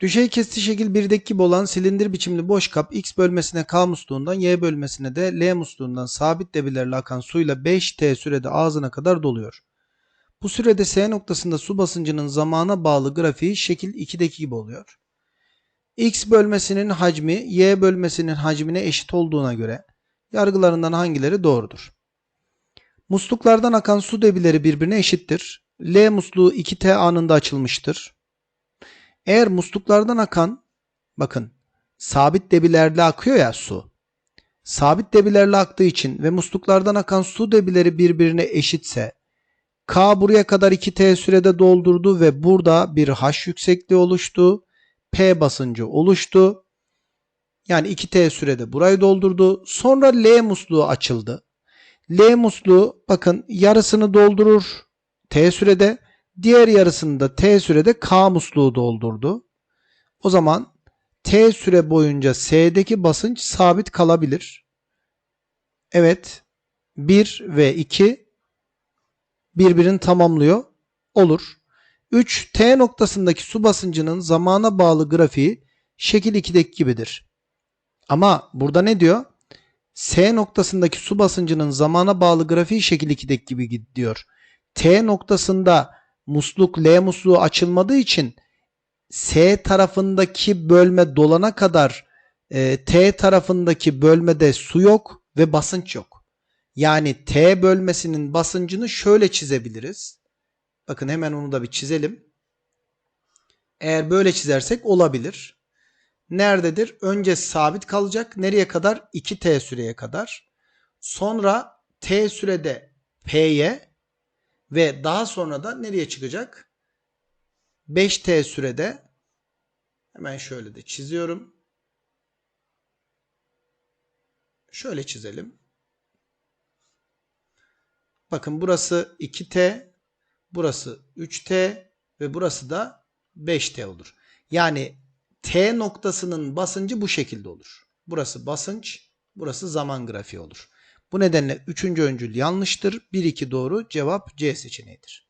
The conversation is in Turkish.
Düşey kesici şekil 1'deki gibi olan silindir biçimli boş kap X bölmesine K musluğundan Y bölmesine de L musluğundan sabit debilerle akan suyla 5T sürede ağzına kadar doluyor. Bu sürede S noktasında su basıncının zamana bağlı grafiği şekil 2'deki gibi oluyor. X bölmesinin hacmi Y bölmesinin hacmine eşit olduğuna göre yargılarından hangileri doğrudur? Musluklardan akan su debileri birbirine eşittir. L musluğu 2T anında açılmıştır. Eğer musluklardan akan bakın sabit debilerle akıyor ya su. Sabit debilerle aktığı için ve musluklardan akan su debileri birbirine eşitse K buraya kadar 2T sürede doldurdu ve burada bir H yüksekliği oluştu. P basıncı oluştu. Yani 2T sürede burayı doldurdu. Sonra L musluğu açıldı. L musluğu bakın yarısını doldurur T sürede. Diğer yarısını da T sürede K musluğu doldurdu. O zaman T süre boyunca S'deki basınç sabit kalabilir. Evet. 1 ve 2 birbirini tamamlıyor. Olur. 3 T noktasındaki su basıncının zamana bağlı grafiği şekil 2'deki gibidir. Ama burada ne diyor? S noktasındaki su basıncının zamana bağlı grafiği şekil 2'deki gibi diyor. T noktasında musluk L musluğu açılmadığı için S tarafındaki bölme dolana kadar e, T tarafındaki bölmede su yok ve basınç yok. Yani T bölmesinin basıncını şöyle çizebiliriz. Bakın hemen onu da bir çizelim. Eğer böyle çizersek olabilir. Nerededir? Önce sabit kalacak. Nereye kadar? 2T süreye kadar. Sonra T sürede P'ye ve daha sonra da nereye çıkacak? 5T sürede hemen şöyle de çiziyorum. Şöyle çizelim. Bakın burası 2T, burası 3T ve burası da 5T olur. Yani T noktasının basıncı bu şekilde olur. Burası basınç, burası zaman grafiği olur. Bu nedenle 3. öncül yanlıştır. 1-2 doğru cevap C seçeneğidir.